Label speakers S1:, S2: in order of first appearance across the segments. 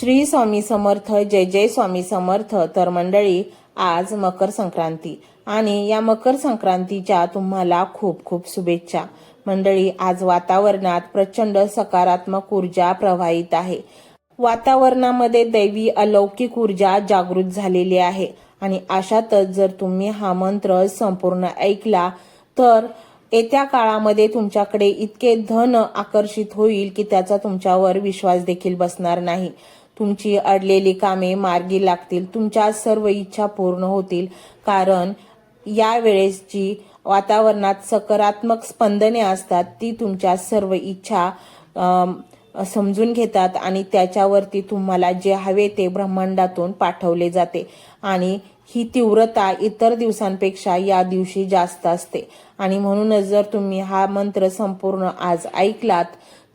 S1: श्री स्वामी समर्थ जय जय स्वामी समर्थ तर मंडळी आज मकर संक्रांती. आणि या मकर संक्रांतीच्या तुम्हाला खूप खूप शुभेच्छा. मंडळी आज वातावरणात प्रचंड सकारात्मक ऊर्जा प्रवाहित आहे. वातावरणामध्ये दैवी अलौकिक ऊर्जा जागृत झालेली आहे. आणि अशातच जर तुम्ही हा मंत्र संपूर्ण ऐकला तर येत्या काळामध्ये तुमच्याकडे इतके धन आकर्षित होईल की त्याचा तुमच्यावर विश्वास देखील बसणार नाही. तुमची अडलेली कामे मार्गी लागतील. तुमच्या सर्व इच्छा पूर्ण होतील. कारण या वेळेसची वातावरणात सकारात्मक स्पंदने असतात. ती तुमच्या सर्व इच्छा समजून घेतात आणि त्याच्यावरती तुम्हाला जे हवे ते ब्रह्मांडातून पाठवले जाते. आणि ही तीव्रता इतर दिवसांपेक्षा या दिवशी जास्त असते. आणि म्हणूनच जर तुम्ही हा मंत्र संपूर्ण आज ऐकलात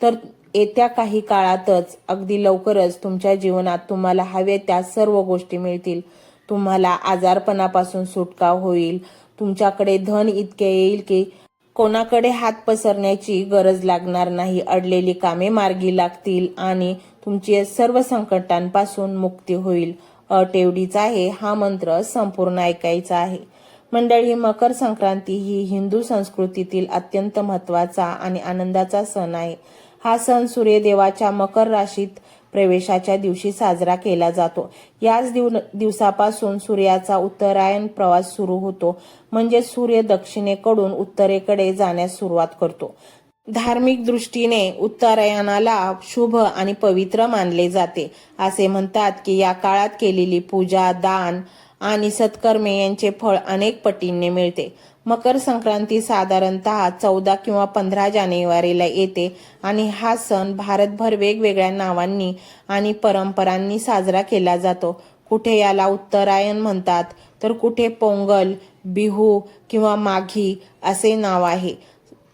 S1: तर येत्या काही काळातच अगदी लवकरच तुमच्या जीवनात तुम्हाला हवे त्या सर्व गोष्टी मिळतील. तुम्हाला आजारपणापासून सुटका होईल. तुमच्याकडे धन इतके येईल की कोणाकडे हात पसरण्याची गरज लागणार नाही. अडलेली कामे मार्गी लागतील आणि तुमची सर्व संकटांपासून मुक्ती होईल. अट एवढीच आहे हा मंत्र संपूर्ण ऐकायचा आहे. मंडळी मकर संक्रांती ही हिंदू संस्कृतीतील अत्यंत महत्त्वाचा आणि आनंदाचा सण आहे. हा सण सूर्यदेवाच्या मकर राशीत प्रवेशाच्या दिवशी साजरा केला जातो. याच दिव दिवसापासून सूर्याचा उत्तरायण प्रवास सुरू होतो. म्हणजे सूर्य दक्षिणेकडून उत्तरेकडे जाण्यास सुरुवात करतो. धार्मिक दृष्टीने उत्तरायणाला शुभ आणि पवित्र मानले जाते. असे म्हणतात की या काळात केलेली पूजा दान आणि सत्कर्मे यांचे फळ अनेक पटींनी मिळते. मकर संक्रांती साधारणतः चौदा किंवा पंधरा जानेवारीला येते आणि हा सण भारतभर वेगवेगळ्या नावांनी आणि परंपरांनी साजरा केला जातो. कुठे याला उत्तरायण म्हणतात तर कुठे पोंगल बिहू किंवा माघी असे नाव आहे.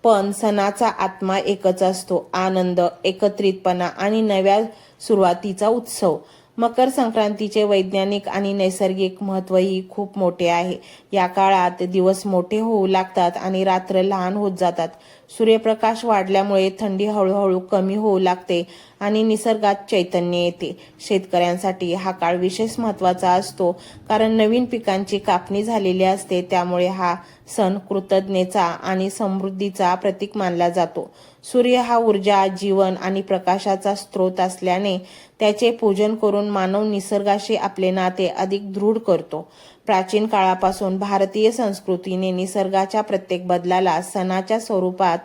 S1: पण सणाचा आत्मा एकच असतो आनंद एकत्रितपणा आणि नव्या सुरुवातीचा उत्सव. मकर संक्रांतीचे वैज्ञानिक आणि नैसर्गिक महत्वही खूप मोठे आहे. या काळात दिवस मोठे होऊ लागतात आणि रात्र लहान होत जातात. सूर्यप्रकाश वाढल्यामुळे थंडी हळूहळू कमी होऊ लागते आणि निसर्गात चैतन्य येते. शेतकऱ्यांसाठी हा काळ विशेष महत्त्वाचा असतो कारण नवीन पिकांची कापणी झालेली असते त्यामुळे हा सण कृतज्ञतेचा आणि समृद्धीचा प्रतीक मानला जातो. सूर्य हा ऊर्जा जीवन आणि प्रकाशाचा स्रोत असल्याने त्याचे पूजन करून मानव निसर्गाशी आपले नाते अधिक दृढ करतो. प्राचीन काळापासून भारतीय संस्कृतीने निसर्गाच्या प्रत्येक बदलाला सणाच्या स्वरूपात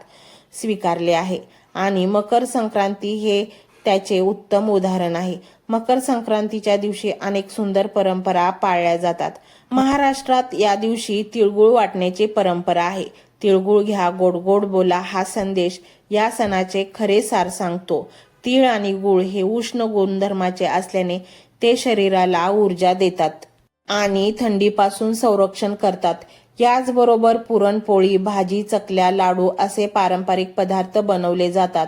S1: स्वीकारले आहे आणि मकर संक्रांती हे त्याचे उत्तम उदाहरण आहे. मकर संक्रांतीच्या दिवशी अनेक सुंदर परंपरा पाळल्या जातात. महाराष्ट्रात या दिवशी तिळगुळ वाटण्याची परंपरा आहे. तिळगुळ घ्या गोड गोड बोला हा संदेश या सणाचे खरे सार सांगतो. तीळ आणि गुळ हे उष्ण गुणधर्माचे असल्याने ते शरीराला ऊर्जा देतात आणि थंडीपासून संरक्षण करतात. याचबरोबर पुरणपोळी भाजी चकल्या लाडू असे पारंपरिक पदार्थ बनवले जातात.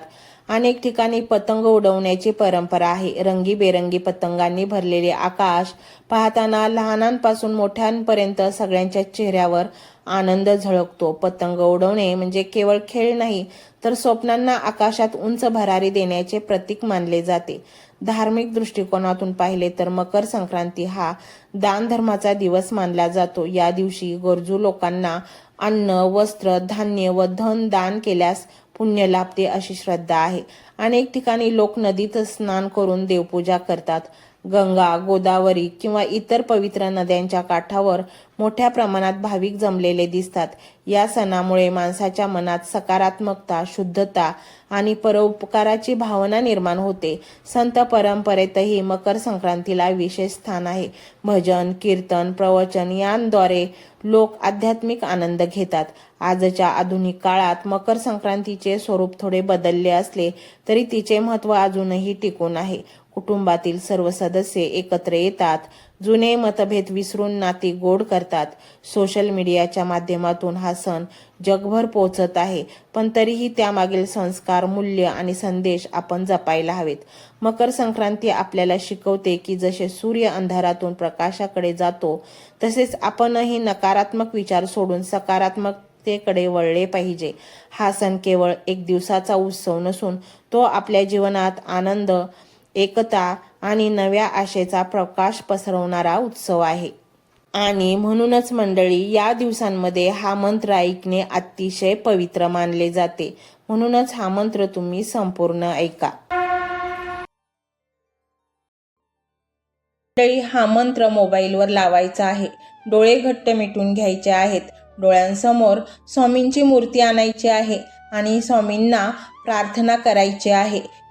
S1: अनेक ठिकाणी पतंग उडवण्याची परंपरा आहे. रंगीबेरंगी पतंगांनी भरलेले आकाश पाहताना लहानांपासून मोठ्यांपर्यंत सगळ्यांच्या चेहऱ्यावर आनंद झळकतो. पतंग उडवणे म्हणजे केवळ खेळ नाही तर स्वप्नांना आकाशात उंच भरारी देण्याचे प्रतीक मानले जाते. धार्मिक दृष्टिकोनातून पाहिले तर मकर संक्रांती हा दान धर्माचा दिवस मानला जातो. या दिवशी गरजू लोकांना अन्न वस्त्र धान्य व धन दान केल्यास पुण्य लाभते अशी श्रद्धा आहे. अनेक ठिकाणी लोक नदीत स्नान करून देवपूजा करतात. गंगा गोदावरी किंवा इतर पवित्र नद्यांच्या काठावर मोठ्या प्रमाणात भाविक जमलेले दिसतात. या सणामुळे माणसाच्या मनात सकारात्मकता शुद्धता आणि परोपकाराची भावना निर्माण होते. संत परंपरेतही मकर संक्रांतीला विशेष स्थान आहे. भजन कीर्तन प्रवचन यांद्वारे लोक आध्यात्मिक आनंद घेतात. आजच्या आधुनिक काळात मकर संक्रांतीचे स्वरूप थोडे बदलले असले तरी तिचे महत्त्व अजूनही टिकून आहे. कुटुंबातील सर्व सदस्य एकत्र येतात. जुने मतभेद विसरून नाती गोड करतात. सोशल मीडियाच्या माध्यमातून हा सण जगभर पोहोचत आहे पण तरीही त्यामागील संस्कार मूल्य आणि संदेश आपण जपायला हवेत. मकर संक्रांती आपल्याला शिकवते की जसे सूर्य अंधारातून प्रकाशाकडे जातो तसेच आपणही नकारात्मक विचार सोडून सकारात्मकतेकडे वळले पाहिजे. हा सण केवळ एक दिवसाचा उत्सव नसून तो आपल्या जीवनात आनंद एकता आणि नव्या आशेचा प्रकाश पसरवणारा उत्सव आहे. आणि म्हणूनच मंडळी या दिवसांमध्ये हा मंत्र ऐकणे अतिशय पवित्र मानले जाते. म्हणूनच हा मंत्र तुम्ही संपूर्ण ऐका. मंडळी हा मंत्र मोबाईलवर लावायचा आहे. डोळे घट्ट मिटून घ्यायचे आहेत. डोळ्यांसमोर स्वामींची मूर्ती आणायची आहे आणि स्वामींना प्रार्थना करायची आहे.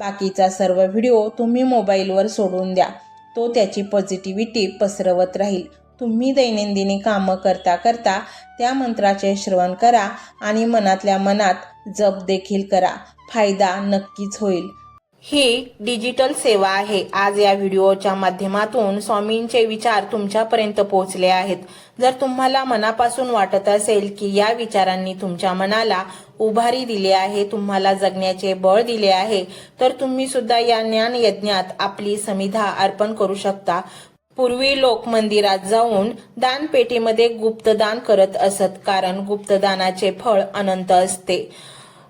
S1: बाकीचा सर्व व्हिडिओ तुम्ही मोबाईलवर सोडून द्या. तो त्याची पॉझिटिव्हिटी पसरवत राहील. तुम्ही दैनंदिनी कामं करता करता त्या मंत्राचे श्रवण करा आणि मनातल्या मनात जप देखील करा. फायदा नक्कीच होईल. ही डिजिटल सेवा आहे. आज या व्हिडिओच्या माध्यमातून स्वामींचे विचार तुमच्यापर्यंत पोहोचले आहेत. जर तुम्हाला मनापासून वाटत असेल की या विचारांनी तुमच्या मनाला उभारी दिली आहे तुम्हाला जगण्याचे बळ दिले आहे तर तुम्ही सुद्धा या ज्ञान यज्ञात आपली समिधा अर्पण करू शकता. पूर्वी लोक मंदिरात जाऊन दानपेटीमध्ये गुप्तदान करत असत कारण गुप्तदानाचे फळ अनंत असते.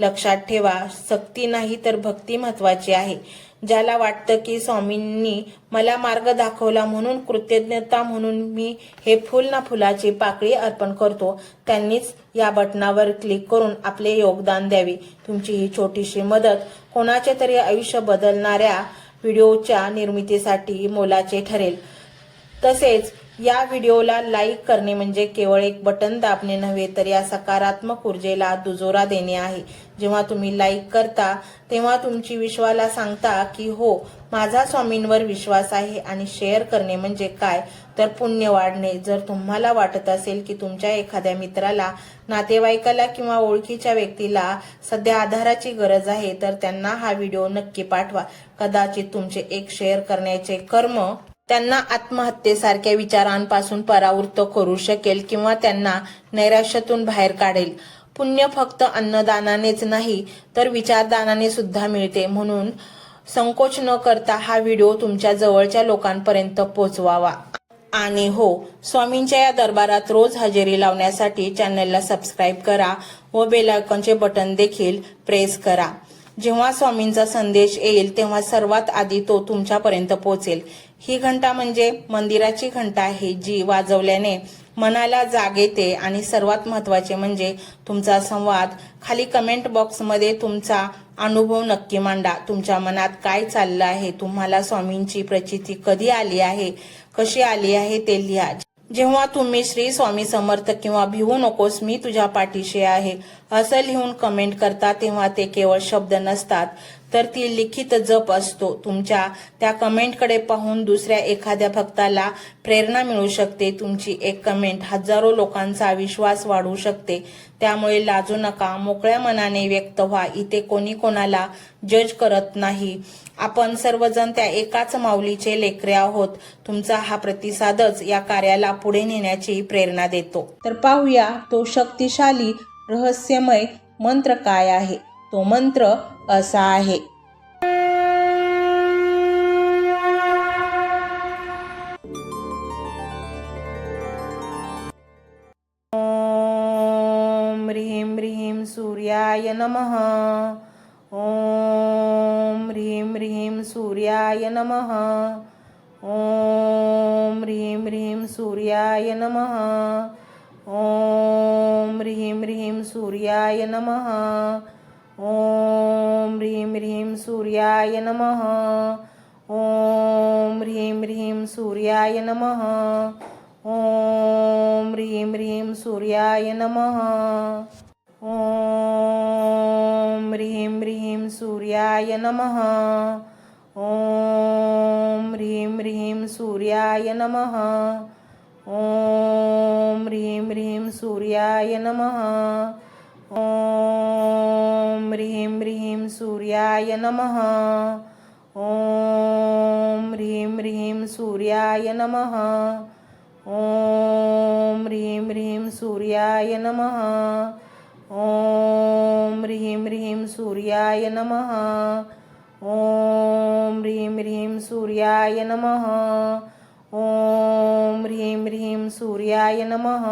S1: लक्षात ठेवा सक्ती नाही तर भक्ती महत्वाची आहे. ज्याला वाटतं की स्वामींनी मला मार्ग दाखवला म्हणून कृतज्ञता म्हणून मी हे फुल ना फुलाची पाकळी अर्पण करतो त्यांनीच या बटनावर क्लिक करून आपले योगदान द्यावे. तुमची ही छोटीशी मदत कोणाचे तरी आयुष्य बदलणाऱ्या व्हिडिओच्या निर्मितीसाठी मोलाचे ठरेल. तसेच या व्हिडिओला लाईक करणे म्हणजे केवळ एक बटन दाबणे नव्हे तर या सकारात्मक ऊर्जेला दुजोरा देणे आहे. जेव्हा तुम्ही लाईक करता तेव्हा तुमची विश्वाला सांगता की हो माझा स्वामींवर विश्वास आहे आणि शेअर करणे म्हणजे काय? तर पुण्य वाढणे. जर तुम्हाला वाटत असेल की तुमच्या एखाद्या मित्राला नातेवाईकाला किंवा ओळखीच्या व्यक्तीला सध्या आधाराची गरज आहे तर त्यांना हा व्हिडिओ नक्की पाठवा. कदाचित तुमचे एक शेअर करण्याचे कर्म त्यांना आत्महत्येसारख्या विचारांपासून परावृत्त करू शकेल किंवा त्यांना नैराश्यातून बाहेर काढेल. पुण्य फक्त अन्नदानानेच नाही तर विचारदानाने सुद्धा मिळते. म्हणून संकोच न करता हा व्हिडिओ तुमच्या जवळच्या लोकांपर्यंत पोहोचवावा आणि हो स्वामींच्या या दरबारात रोज हजेरी लावण्यासाठी चॅनलला सबस्क्राईब करा व बेलायकॉनचे बटन देखील प्रेस करा. जेव्हा स्वामींचा संदेश येईल तेव्हा सर्वात आधी तो तुमच्यापर्यंत पोहोचेल ही घंटा म्हणजे मंदिराची घंटा आहे जी वाजवल्याने मनाला जाग येते आणि सर्वात महत्त्वाचे म्हणजे तुमचा संवाद. खाली कमेंट बॉक्समध्ये तुमचा अनुभव नक्की मांडा. तुमच्या मनात काय चाललं आहे? तुम्हाला स्वामींची प्रचिती कधी आली आहे? कशी आली आहे ते लिहा. जेव्हा तुम्ही श्री स्वामी समर्थ किंवा भिवू नकोस मी तुझ्या पाठीशी आहे असं लिहून कमेंट करता तेव्हा ते केवळ शब्द नसतात. तर ती लिखित जप असतो. तुमच्या त्या कमेंटकडे पाहून दुसऱ्या एखाद्या भक्ताला प्रेरणा मिळू शकते. तुमची एक कमेंट हजारो लोकांचा विश्वास वाढू शकते. त्यामुळे लाजू नका मोकळ्या मनाने व्यक्त व्हा. इथे कोणी कोणाला जज करत नाही. आपण सर्वजण त्या एकाच माऊलीचे लेकरे आहोत. तुमचा हा प्रतिसादच या कार्याला पुढे नेण्याची प्रेरणा देतो. तर पाहूया तो शक्तिशाली रहस्यमय मंत्र काय आहे? तो मंत्र असा आहे. ह्रीं ह्रीं सूर्याय नमः. ओम सूर्याय नमः। ॐ ह्रीं ह्रीं सूर्याय नमः। ॐ ह्रीं ह्रीं सूर्याय नमः। ॐ ह्रीं ह्रीं सूर्याय नमः। ॐ ह्रीं ह्रीं सूर्याय नमः। ॐ ह्रीं ह्रीं सूर्याय नमः। ॐ ह्रीं ह्रीं सूर्याय नमः। ॐ ह्रीं ह्रीं सूर्याय नमः। ॐ ह्रीं ह्रीं सूर्याय नमः। ॐ ह्रीं ह्रीं सूर्याय नमः। ॐ ह्रीं ह्रीं सूर्याय नमः। ॐ ह्रीं ह्रीं सूर्याय नमः। ॐ ह्रीं ह्रीं सूर्याय नमः। ॐ ह्रीं ह्रीं सूर्याय नमः। ॐ ह्रीं ह्रीं सूर्याय नमः।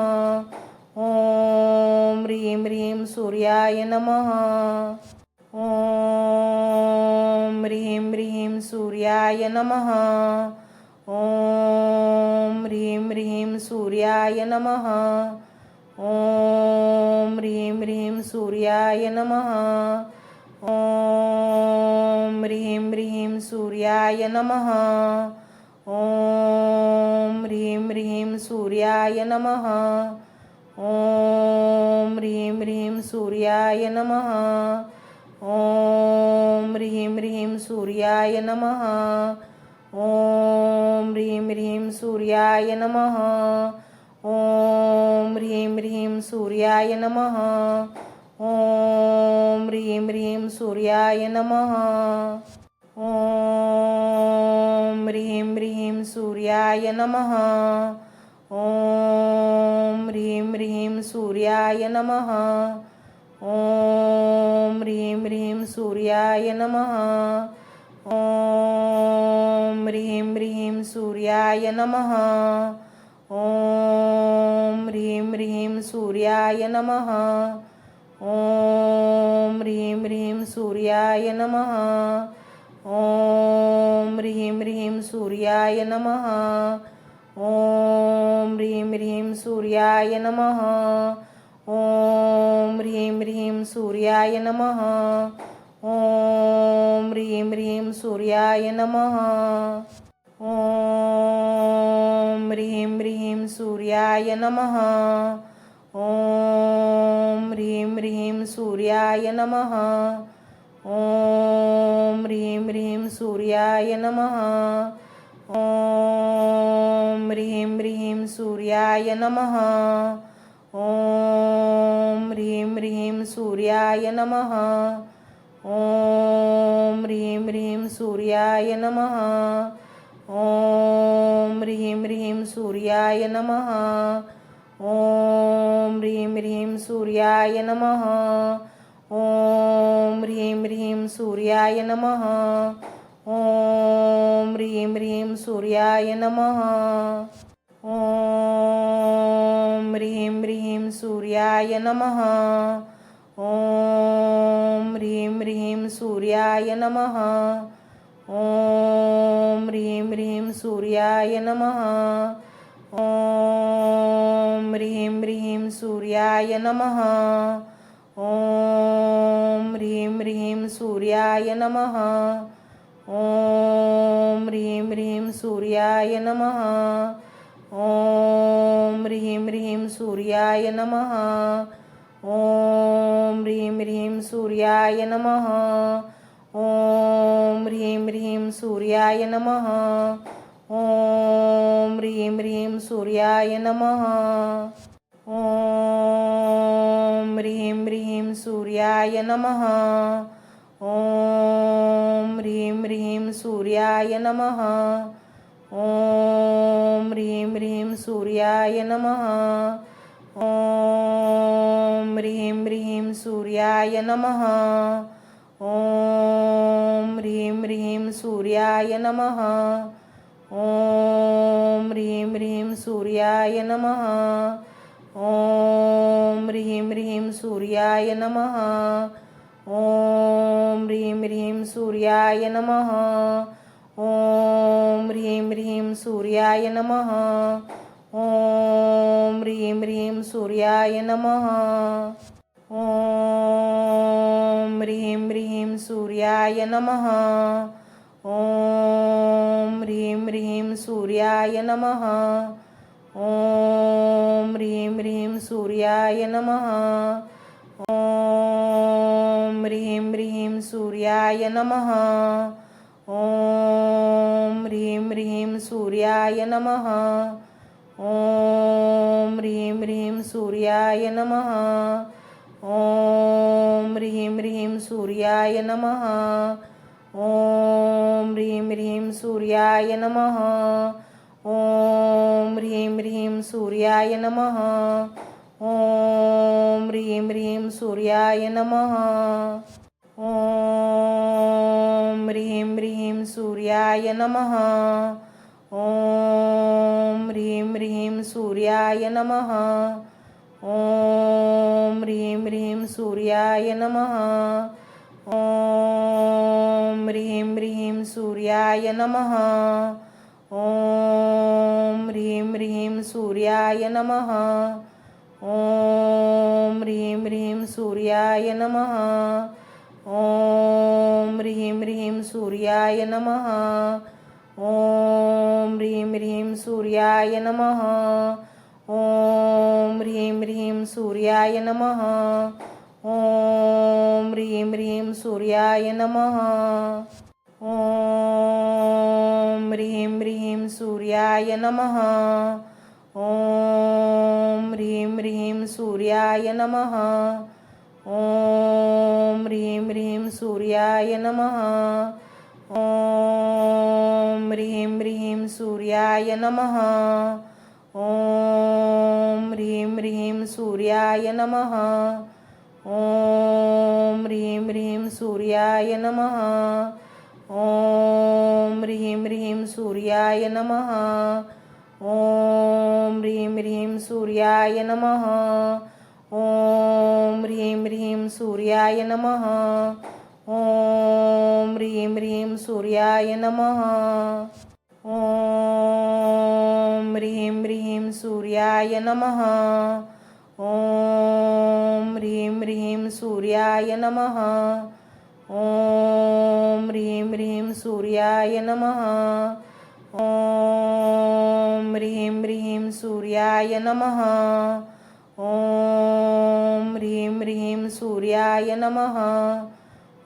S1: ॐ ह्रीं ह्रीं सूर्याय नमः। ॐ ह्रीं ह्रीं सूर्याय नमः। ॐ ह्रीं ह्रीं सूर्याय नमः। ॐ ह्रीं ह्रीं सूर्याय नमः। ॐ ह्रीं ह्रीं सूर्याय नमः। ॐ ह्रीं ह्रीं सूर्याय नमः। ॐ ह्रीं ह्रीं सूर्याय नमः। ॐ ह्रीं ह्रीं सूर्याय नमः। ॐ ह्रीं ह्रीं सूर्याय नमः। ॐ ह्रीं ह्रीं सूर्याय नमः। ॐ ह्रीं ह्रीं सूर्याय नमः। ॐ ह्रीं ह्रीं सूर्याय नमः। ॐ ह्रीं ह्रीं सूर्याय नमः। ॐ ह्रीं ह्रीं सूर्याय नमः। ॐ ह्रीं ह्रीं सूर्याय नमः। ॐ ह्रीं ह्रीं सूर्याय नमः। ॐ ह्रीं ह्रीं सूर्याय नमः। ॐ ह्रीं ह्रीं सूर्याय नमः। ॐ ह्रीं ह्रीं सूर्याय नमः। ॐ ह्रीं ह्रीं सूर्याय नमः। ॐ ह्रीं ह्रीं सूर्याय नमः। ॐ ह्रीं ह्रीं सूर्याय नमः। ॐ ह्रीं ह्रीं सूर्याय नमः। ॐ ह्रीं ह्रीं सूर्याय नमः। ॐ ह्रीं ह्रीं सूर्याय नमः। ॐ ह्रीं ह्रीं सूर्याय नमः। ॐ ह्रीं ह्रीं सूर्याय नमः। ॐ ह्रीं ह्रीं सूर्याय नमः। ॐ ह्रीं ह्रीं सूर्याय नमः। ॐ ह्रीं ह्रीं सूर्याय नमः। ॐ ह्रीं ह्रीं सूर्याय नमः। ॐ ह्रीं ह्रीं सूर्याय नमः। ॐ ह्रीं ह्रीं सूर्याय नमः। ॐ ह्रीं ह्रीं सूर्याय नमः। ॐ ह्रीं ह्रीं सूर्याय नमः। ॐ ह्रीं ह्रीं सूर्याय नमः। ॐ ह्रीं ह्रीं सूर्याय नमः। ॐ ह्रीं ह्रीं सूर्याय नमः। ॐ ह्रीं ह्रीं सूर्याय नमः। ॐ ह्रीं ह्रीं सूर्याय नमः। ॐ ह्रीं ह्रीं सूर्याय नमः। ॐ ह्रीं ह्रीं सूर्याय नमः। ॐ ह्रीं ह्रीं सूर्याय नमः। ॐ ह्रीं ह्रीं सूर्याय नमः। ॐ ह्रीं ह्रीं सूर्याय नमः। ॐ ह्रीं ह्रीं सूर्याय नमः। ॐ ह्रीं ह्रीं सूर्याय नमः। ॐ ह्रीं ह्रीं सूर्याय नमः। ॐ ह्रीं ह्रीं सूर्याय नमः। ॐ ह्रीं ह्रीं सूर्याय नमः। ॐ ह्रीं ह्रीं सूर्याय नमः। ॐ ह्रीं ह्रीं सूर्याय नमः। ॐ ह्रीं ह्रीं सूर्याय नमः। ॐ ह्रीं ह्रीं सूर्याय नमः। ॐ ह्रीं ह्रीं सूर्याय नमः। ॐ ह्रीं ह्रीं सूर्याय नमः। ॐ ह्रीं ह्रीं सूर्याय नमः। ॐ ह्रीं ह्रीं सूर्याय नमः। ॐ ह्रीं ह्रीं सूर्याय नमः। ॐ ह्रीं ह्रीं सूर्याय नमः। ॐ ह्रीं ह्रीं सूर्याय नमः। ॐ ह्रीं ह्रीं सूर्याय नमः। ॐ ह्रीं ह्रीं सूर्याय नमः। ॐ ह्रीं ह्रीं सूर्याय नमः। ॐ ह्रीं ह्रीं सूर्याय नमः। ॐ ह्रीं ह्रीं सूर्याय नमः। ॐ ह्रीं ह्रीं सूर्याय नमः। ॐ ह्रीं ह्रीं सूर्याय नमः। ॐ ह्रीं ह्रीं सूर्याय नमः। ॐ ह्रीं ह्रीं सूर्याय नमः। ॐ ह्रीं ह्रीं सूर्याय नमः। ॐ ह्रीं ह्रीं सूर्याय नमः। ॐ ह्रीं ह्रीं सूर्याय नमः। ॐ ह्रीं ह्रीं सूर्याय नमः। ॐ ह्रीं ह्रीं सूर्याय नमः। ॐ ह्रीं ह्रीं सूर्याय नमः। ॐ ह्रीं ह्रीं सूर्याय नमः। ॐ ह्रीं ह्रीं सूर्याय नमः। ॐ ह्रीं ह्रीं सूर्याय नमः। ॐ ह्रीं ह्रीं सूर्याय नमः। ॐ ह्रीं ह्रीं सूर्याय नमः। ॐ ह्रीं ह्रीं सूर्याय नमः। ॐ ह्रीं ह्रीं सूर्याय नमः। ॐ ह्रीं ह्रीं सूर्याय नमः। ॐ ह्रीं ह्रीं सूर्याय नमः। ॐ ह्रीं ह्रीं सूर्याय नमः।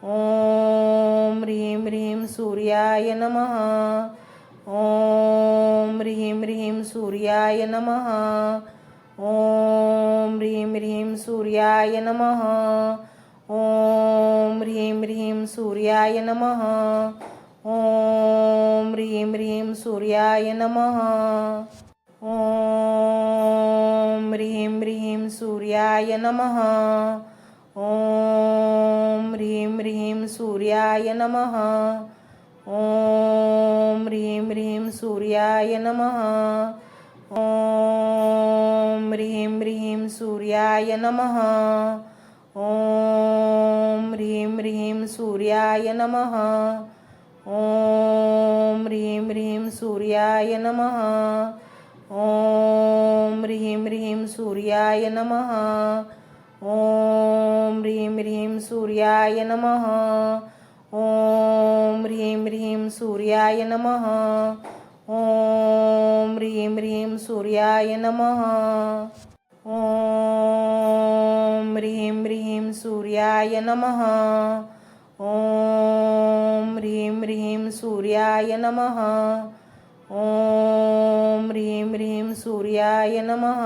S1: ॐ ह्रीं ह्रीं सूर्याय नमः। ॐ ह्रीं ह्रीं सूर्याय नमः। ॐ ह्रीं ह्रीं सूर्याय नमः। ॐ ह्रीं ह्रीं सूर्याय नमः। ॐ ह्रीं ह्रीं सूर्याय नमः। ॐ ह्रीं ह्रीं सूर्याय नमः। ॐ ह्रीं ह्रीं सूर्याय नमः। ॐ ह्रीं ह्रीं सूर्याय नमः। ॐ ह्रीं ह्रीं सूर्याय नमः। ॐ ह्रीं ह्रीं सूर्याय नमः। ॐ ह्रीं ह्रीं सूर्याय नमः। ॐ ह्रीं ह्रीं सूर्याय नमः। ॐ ह्रीं ह्रीं सूर्याय नमः। ॐ ह्रीं ह्रीं सूर्याय नमः। ॐ ह्रीं ह्रीं सूर्याय नमः। ॐ ह्रीं ह्रीं सूर्याय नमः। ॐ ह्रीं ह्रीं सूर्याय नमः। ॐ ह्रीं ह्रीं सूर्याय नमः।